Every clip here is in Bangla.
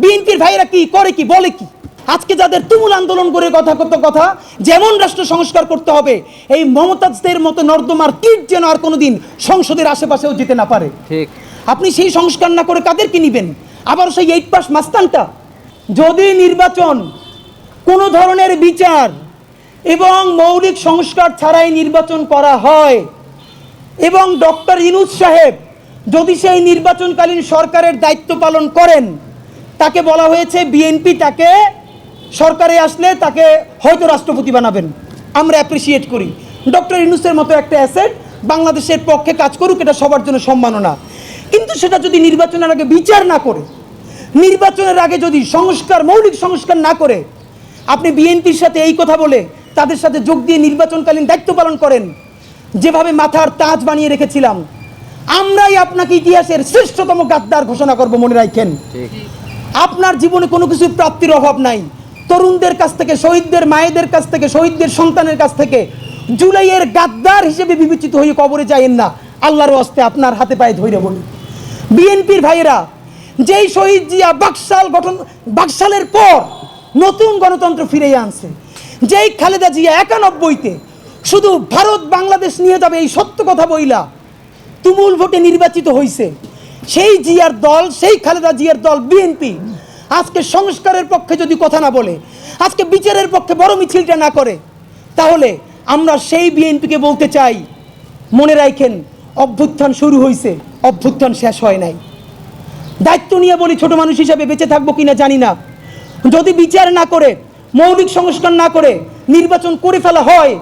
বিএনপির ভাইয়েরা কি করে কি বলে কি? আজকে যাদের তুমুল আন্দোলন করে কথা কত কথা যেমন রাষ্ট্র সংস্কার করতে হবে এই মমতাজদের মতো নর্দমার কীট যেন আর কোনোদিন সংসদের আশেপাশেও যেতে না পারে। ঠিক। আপনি সেই সংস্কার না করে কাদেরকে নিবেন? আবার সেই এইট পাস মাস্তানটা? যদি নির্বাচন কোনো ধরনের বিচার এবং মৌলিক সংস্কার ছাড়াই নির্বাচন করা হয় এবং ডক্টর ইনুস সাহেব যদি সেই নির্বাচনকালীন সরকারের দায়িত্ব পালন করেন তাকে বলা হয়েছে বিএনপি তাকে সরকারে আসলে তাকে হয়তো রাষ্ট্রপতি বানাবেন। আমরা অ্যাপ্রিসিয়েট করি। ডক্টর ইনুসের মতো একটা অ্যাসেট বাংলাদেশের পক্ষে কাজ করুক, এটা সবার জন্য সম্মাননা। কিন্তু সেটা যদি নির্বাচনের আগে বিচার না করে, নির্বাচনের আগে যদি সংস্কার, মৌলিক সংস্কার না করে, আপনি বিএনপির সাথে এই কথা বলে তাদের সাথে যোগ দিয়ে নির্বাচনকালীন দায়িত্ব পালন করেন, যেভাবে মাথার তাজ বানিয়ে রেখেছিলাম, আমরাই আপনাকে ইতিহাসের শ্রেষ্ঠতম গাদ্দার ঘোষণা করব, মনে রাখেন। আপনার জীবনে কোনো কিছু প্রাপ্তির অভাব নাই। তরুণদের কাছ থেকে, শহীদদের, মায়েদের কাছ থেকে, শহীদদের সন্তানের কাছ থেকে জুলাইয়ের গাদ্দার হিসেবে বিবেচিত হয়ে কবরে যায়েন না। আল্লাহর হস্তে আপনার হাতে পায়ে ধরে বলি। বিএনপির ভাইয়েরা, যেই শহীদ জিয়া বাকশাল গঠন, বাকশালের পর নতুন গণতন্ত্র ফিরিয়ে আনছে, যেই খালেদা জিয়া একানব্বইতে শুধু ভারত বাংলাদেশ নিয়ে যাবে এই সত্য কথা বইলা, তুমুল ভোটে নির্বাচিত হয়েছে সেই জিয়ার দল, সেই খালেদা জিয়ার দল, বিএনপি, আজকে সংস্কারের পক্ষে যদি কথা না বলে, আজকে বিচারের পক্ষে বড় মিছিলটা না করে, তাহলে আমরা সেই বিএনপিকে বলতে চাই, মনে রাখেন, অভ্যুত্থান শুরু হয়েছে অভ্যুত্থান শেষ হয় নাই। দায়িত্ব নিয়ে বলি, ছোট মানুষ হিসাবে বেঁচে থাকব কিনা জানি না। যদি বিচার না করে, মৌলিক সংস্কার না করে, নির্বাচন করে ফেলা হয়,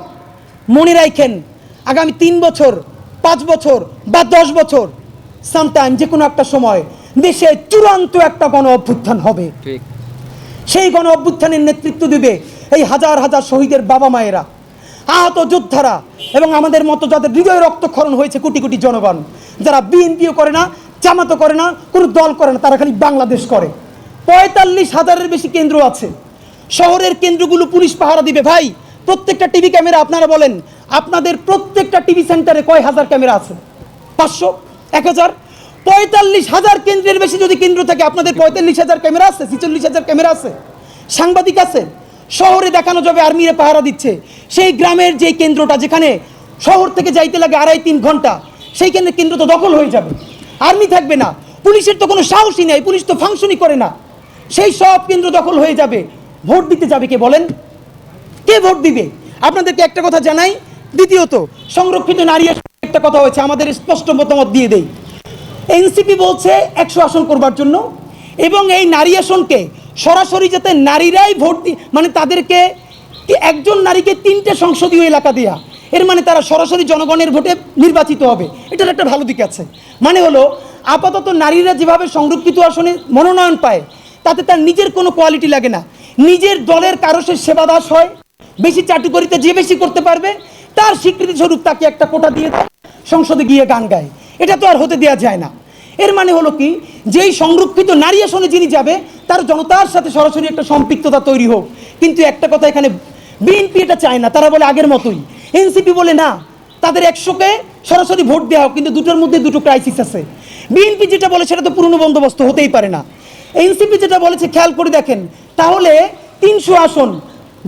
মনে রাখেন, আগামী তিন বছর, পাঁচ বছর বা দশ বছর সামটাইম যে কোনো একটা সময় দেশে চূড়ান্ত একটা গণ অভ্যুত্থান হবে। সেই গণ অভ্যুত্থানের নেতৃত্ব দিবে এই হাজার হাজার শহীদের বাবা মায়েরা আহত যোদ্ধারা এবং আমাদের মতো যাদের হৃদয় রক্তক্ষরণ হয়েছে কোটি কোটি জনগণ যারা বিএনপিও করে না জামাতও করে না কোনো দল করে না তারা খালি বাংলাদেশ করে। পঁয়তাল্লিশ হাজারের বেশি কেন্দ্র আছে। শহরের কেন্দ্রগুলো পুলিশ পাহারা দিবে। ভাই প্রত্যেকটা টিভি ক্যামেরা আপনারা বলেন আপনাদের প্রত্যেকটা টিভি সেন্টারে কয় হাজার ক্যামেরা আছে? পাঁচশো? এক হাজার, পঁয়তাল্লিশ হাজার কেন্দ্রের বেশি যদি কেন্দ্র থাকে, আপনাদের পঁয়তাল্লিশ হাজার ক্যামেরা আছে, ছিচল্লিশ হাজার ক্যামেরা আছে, সাংবাদিক আছে, শহরে দেখানো যাবে, আর্মিরা পাহারা দিচ্ছে। সেই গ্রামের যে কেন্দ্রটা যেখানে শহর থেকে যাইতে লাগে আড়াই তিন ঘণ্টা সেইখানে কেন্দ্র তো দখল হয়ে যাবে। আর্মি থাকবে না, পুলিশের তো কোনো সাহসই নেই, পুলিশ তো ফাংশনই করে না। সেই সব কেন্দ্র দখল হয়ে যাবে। ভোট দিতে যাবে কে বলেন? কে ভোট দিবে? আপনাদেরকে একটা কথা জানাই, দ্বিতীয়ত, সংরক্ষিত নারী একটা কথা হয়েছে, আমাদের স্পষ্ট মতামত দিয়ে দেই। এনসিপি বলছে একশো আসন করবার জন্য এবং এই নারী আসনকে সরাসরি যাতে নারীরাই ভোট মানে তাদেরকে একজন নারীকে তিনটে সংসদীয় এলাকা দেয়া, এর মানে তারা সরাসরি জনগণের ভোটে নির্বাচিত হবে। এটার একটা ভালো দিক আছে। মানে হলো, আপাতত নারীরা যেভাবে সংরক্ষিত আসনে মনোনয়ন পায়, তাতে তার নিজের কোনো কোয়ালিটি লাগে না। নিজের দলের কারও সে সেবাদাস হয়, বেশি চাটুকরিতে যে বেশি করতে পারবে তার স্বীকৃতি স্বরূপ তাকে একটা কোটা দিয়ে দেয়, সংসদে গিয়ে গান গায়। এটা তো আর হতে দেওয়া যায় না। এর মানে হলো কি? যেই সংরক্ষিত নারী আসনে যিনি যাবে, তার জনতার সাথে সরাসরি একটা সম্পৃক্ততা তৈরি হোক। কিন্তু একটা কথা এখানে, বিএনপি এটা চায় না, তারা বলে আগের মতোই। এনসিপি বলে না, তাদের একশোকে সরাসরি ভোট দেওয়া হোক, কিন্তু দুটোর মধ্যে দুটো ক্রাইসিস আছে। বিএনপি যেটা বলে সেটা তো পুরনো বন্দোবস্ত হতেই পারে না। এনসিপি যেটা বলেছে, খেয়াল করে দেখেন, তাহলে তিনশো আসন,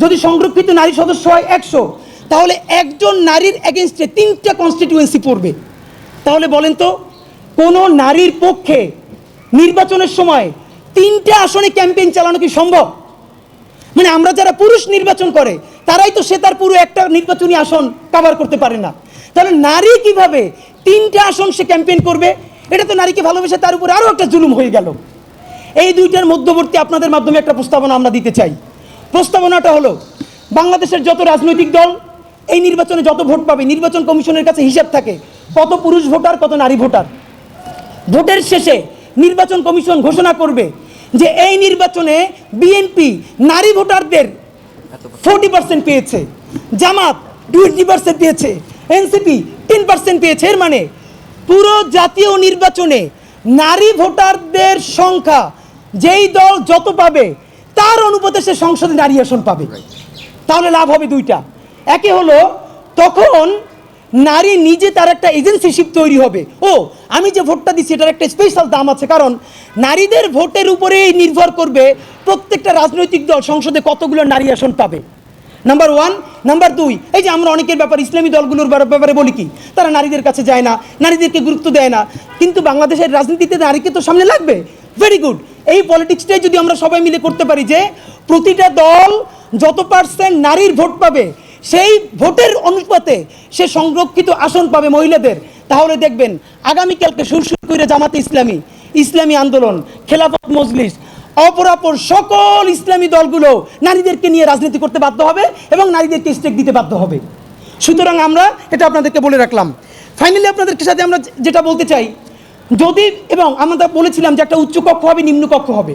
যদি সংরক্ষিত নারী সদস্য হয় একশো তাহলে একজন নারীর এগেনস্টে তিনটা কনস্টিটিউয়েন্সি পড়বে। তাহলে বলেন তো, কোনো নারীর পক্ষে নির্বাচনের সময় তিনটা আসনে ক্যাম্পেইন চালানো কি সম্ভব? মানে আমরা যারা পুরুষ নির্বাচন করে, তারাই তো সে তার পুরো একটা নির্বাচনী আসন কভার করতে পারে না। তাহলে নারী কীভাবে তিনটা আসন সে ক্যাম্পেইন করবে? এটা তো নারীকে ভালোবেসে তার উপর আরও একটা জুলুম হয়ে গেল। এই দুইটার মধ্যবর্তী আপনাদের মাধ্যমে একটা প্রস্তাবনা আমরা দিতে চাই। প্রস্তাবনাটা হলো, বাংলাদেশের যত রাজনৈতিক দল এই নির্বাচনে যত ভোট পাবে, নির্বাচন কমিশনের কাছে হিসাব থাকে কত পুরুষ ভোটার, কত নারী ভোটার। ভোটের শেষে নির্বাচন কমিশন ঘোষণা করবে যে এই নির্বাচনে বিএনপি নারী ভোটারদের ফোর্টি পার্সেন্ট পেয়েছে, জামাত টোয়েন্টি পার্সেন্ট পেয়েছে এনসিপি টেন পার্সেন্ট পেয়েছে। এর মানে পুরো জাতীয় নির্বাচনে নারী ভোটারদের সংখ্যা যেই দল যত পাবে, তার অনুপাতে সে সংসদে নারী আসন পাবে। তাহলে লাভ হবে দুইটা। একে হলো তখন নারী নিজে তার একটা এজেন্সিশিপ তৈরি হবে। ও, আমি যে ভোটটা দিচ্ছি এটার একটা স্পেশাল দাম আছে, কারণ নারীদের ভোটের উপরেই নির্ভর করবে প্রত্যেকটা রাজনৈতিক দল, সংসদে কতগুলো নারী আসন পাবে। নাম্বার ওয়ান নাম্বার দুই এই যে আমরা অনেকের ব্যাপার, ইসলামী দলগুলোর ব্যাপারে বলি কি, তারা নারীদের কাছে যায় না, নারীদেরকে গুরুত্ব দেয় না। কিন্তু বাংলাদেশের রাজনীতিতে নারীকে তো সামনে লাগবে। ভেরি গুড এই পলিটিক্সটাই যদি আমরা সবাই মিলে করতে পারি যে, প্রতিটা দল যত পার্সেন্ট নারীর ভোট পাবে সেই ভোটের অনুপাতে সে সংরক্ষিত আসন পাবে মহিলাদের। তাহলে দেখবেন, আগামীকালকে সুরসুর করে জামাতে ইসলামী ইসলামী আন্দোলন, খেলাফত মজলিস, অপরাপর সকল ইসলামী দলগুলো নারীদেরকে নিয়ে রাজনীতি করতে বাধ্য হবে এবং নারীদেরকে স্টেক দিতে বাধ্য হবে। সুতরাং আমরা এটা আপনাদেরকে বলে রাখলাম। ফাইনালি আপনাদের সাথে আমরা যেটা বলতে চাই, যদি এবং আমরা বলেছিলাম যে একটা উচ্চকক্ষ হবে নিম্নকক্ষ হবে।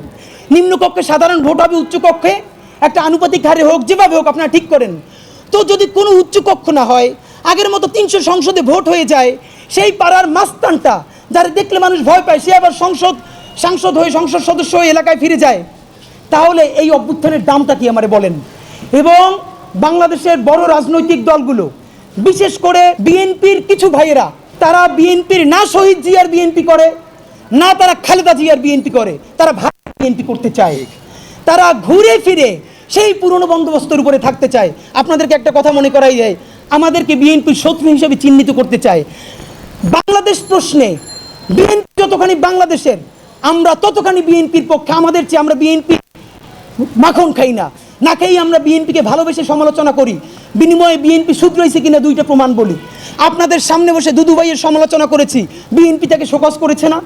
নিম্নকক্ষে সাধারণ ভোট হবে উচ্চকক্ষে একটা আনুপাতিক হারে হোক, যেভাবে হোক, আপনারা ঠিক করেন। যদি কোনো উচ্চকক্ষ না হয়, আগের মতো তিনশো সংসদে ভোট হয়ে যায়, সেই পাড়ার মাস্তানটা যারা দেখলে মানুষ ভয় পায়, সে আবার সংসদ, সাংসদ হয়ে সংসদ সদস্য হয়ে এলাকায় ফিরে যায়। তাহলে এই অভ্যুত্থানের দামটা কি আমারে বলেন? এবং বাংলাদেশের বড় রাজনৈতিক দলগুলো, বিশেষ করে বিএনপির কিছু ভাইয়েরা, তারা বিএনপির না শহীদ জিয়ার বিএনপি করে, না তারা খালেদা জিয়ার বিএনপি করে, তারা ভাই বিএনপি করতে চায়। তারা ঘুরে ফিরে সেই পুরনো বন্দোবস্তের উপরে থাকতে চায়। আপনাদেরকে একটা কথা মনে করাই যায়, আমাদেরকে বিএনপির শত্রু হিসেবে চিহ্নিত করতে চায়। বাংলাদেশ প্রশ্নে বিএনপি যতখানি বাংলাদেশের, আমরা ততখানি বিএনপির পক্ষে, আমাদের চেয়ে আমরা বিএনপি মাখন খাই না। না খেয়েই আমরা বিএনপিকে ভালোবেসে সমালোচনা করি। বিনিময়ে বিএনপি শুধরাইছে কিনা দুইটা প্রমাণ বলি। আপনাদের সামনে বসে দুদু ভাইয়ের সমালোচনা করেছি। বিএনপি তাকে শোকজ করেছে না?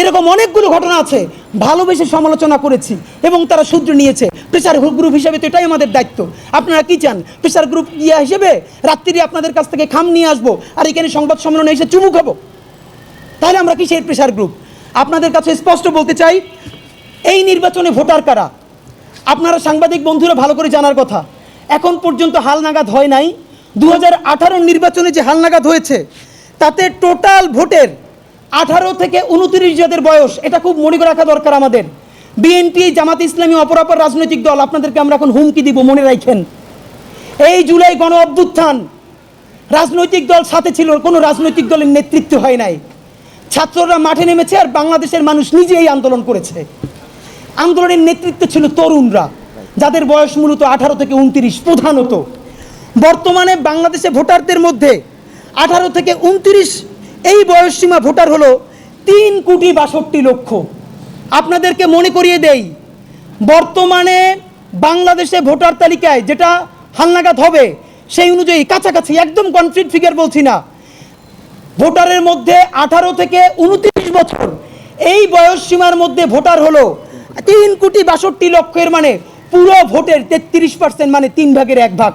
এরকম অনেকগুলো ঘটনা আছে। ভালোবেসে সমালোচনা করেছি এবং তারা সূত্র নিয়েছে। প্রেসার গ্রুপ হিসেবে তো এটাই আমাদের দায়িত্ব। আপনারা কি চান? প্রেশার গ্রুপ ইয়া হিসেবে রাত্রি আপনাদের কাছ থেকে খাম নিয়ে আসব আর এখানে সংবাদ সম্মেলনে এসে চুমু খাব? তাহলে আমরা কি সেই প্রেসার গ্রুপ আপনাদের কাছে স্পষ্ট বলতে চাই, এই নির্বাচনে ভোটার কারা? আপনারা সাংবাদিক বন্ধুরা ভালো করে জানার কথা। এখন পর্যন্ত হালনাগাদ হয় নাই। দু হাজার আঠারো নির্বাচনে যে হালনাগাদ হয়েছে, তাতে টোটাল ভোটের আঠারো থেকে উনত্রিশ যাদের বয়স, এটা খুব মনে রাখা দরকার আমাদের। বিএনপি, জামাত ইসলামী, অপরাপর রাজনৈতিক দল, আপনাদেরকে আমরা এখন হুমকি দিব, মনে রাখেন। এই জুলাই গণ অভ্যুত্থান, রাজনৈতিক দল সাথে ছিল, কোনো রাজনৈতিক দলের নেতৃত্ব হয় নাই। ছাত্ররা মাঠে নেমেছে আর বাংলাদেশের মানুষ নিজে এই আন্দোলন করেছে। আন্দোলনের নেতৃত্ব ছিল তরুণরা, যাদের বয়স মূলত আঠারো থেকে উনত্রিশ, প্রধানত। বর্তমানে বাংলাদেশে ভোটারদের মধ্যে আঠারো থেকে উনত্রিশ এই বয়সসীমা ভোটার হলো তিন কোটি বাষট্টি লক্ষ। আপনাদেরকে মনে করিয়ে দেই, বর্তমানে বাংলাদেশে ভোটার তালিকায় যেটা হালনাগাদ হবে, সেই অনুযায়ী কাছাকাছি, একদম কনফ্লিক্ট ফিগার বলছি না। ভোটারের মধ্যে আঠারো থেকে উনত্রিশ বছর, এই বয়স সীমার মধ্যে ভোটার হলো তিন কোটি বাষট্টি লক্ষের মানে পুরো ভোটের তেত্রিশ পার্সেন্ট মানে তিন ভাগের এক ভাগ।